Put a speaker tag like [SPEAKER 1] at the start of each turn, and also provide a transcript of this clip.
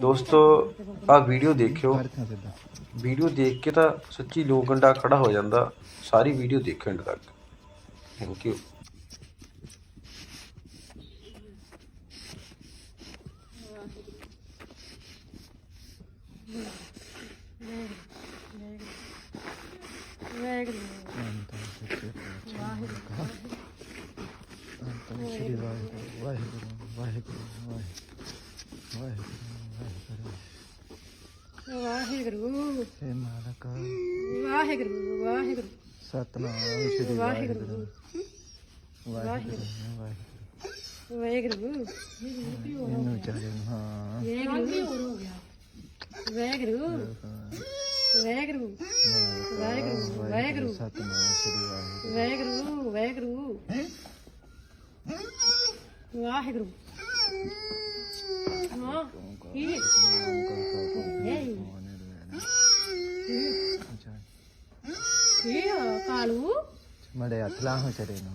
[SPEAKER 1] ਦੋਸਤੋ ਆ ਵੀਡੀਓ ਦੇਖਿਓ। ਵੀਡੀਓ ਦੇਖ ਕੇ ਤਾਂ ਸੱਚੀ ਲੋ ਗੰਡਾ ਖੜਾ ਹੋ ਜਾਂਦਾ। ਸਾਰੀ ਵੀਡੀਓ ਦੇਖੋ ਐਂਡ ਤੱਕ। Thank you
[SPEAKER 2] Waheguru.
[SPEAKER 3] Waheguru. Waheguru. Waheguru. Waheguru. Waheguru
[SPEAKER 2] Waheguru
[SPEAKER 3] ਹੇ ਮਾਲਕ
[SPEAKER 2] ਵਾਹਿਗੁਰੂ ਵਾਹਿਗੁਰੂ
[SPEAKER 3] ਸਤਨਾਮ ਸ਼੍ਰੀ
[SPEAKER 2] ਵਾਹਿਗੁਰੂ
[SPEAKER 3] ਵਾਹਿਗੁਰੂ ਵਾਹਿਗੁਰੂ
[SPEAKER 2] ਵਾਹਿਗੁਰੂ
[SPEAKER 3] ਇਹਨੂੰ ਚਾਹੇ ਹਾਂ
[SPEAKER 2] ਵਾਹਿਗੁਰੂ ਵਾਹਿਗੁਰੂ ਵਾਹਿਗੁਰੂ ਵਾਹਿਗੁਰੂ ਵਾਹਿਗੁਰੂ
[SPEAKER 3] ਸਤਨਾਮ ਸ਼੍ਰੀ ਵਾਹਿਗੁਰੂ
[SPEAKER 2] ਵਾਹਿਗੁਰੂ ਵਾਹਿਗੁਰੂ ਵਾਹਿਗੁਰੂ ਹਾਂ ਕੀ ਕੀ ਆ ਕਾਲੂ
[SPEAKER 3] ਮੜੇ ਹੱਥ ਲਾ ਹੋ ਚਰੇ ਨੂੰ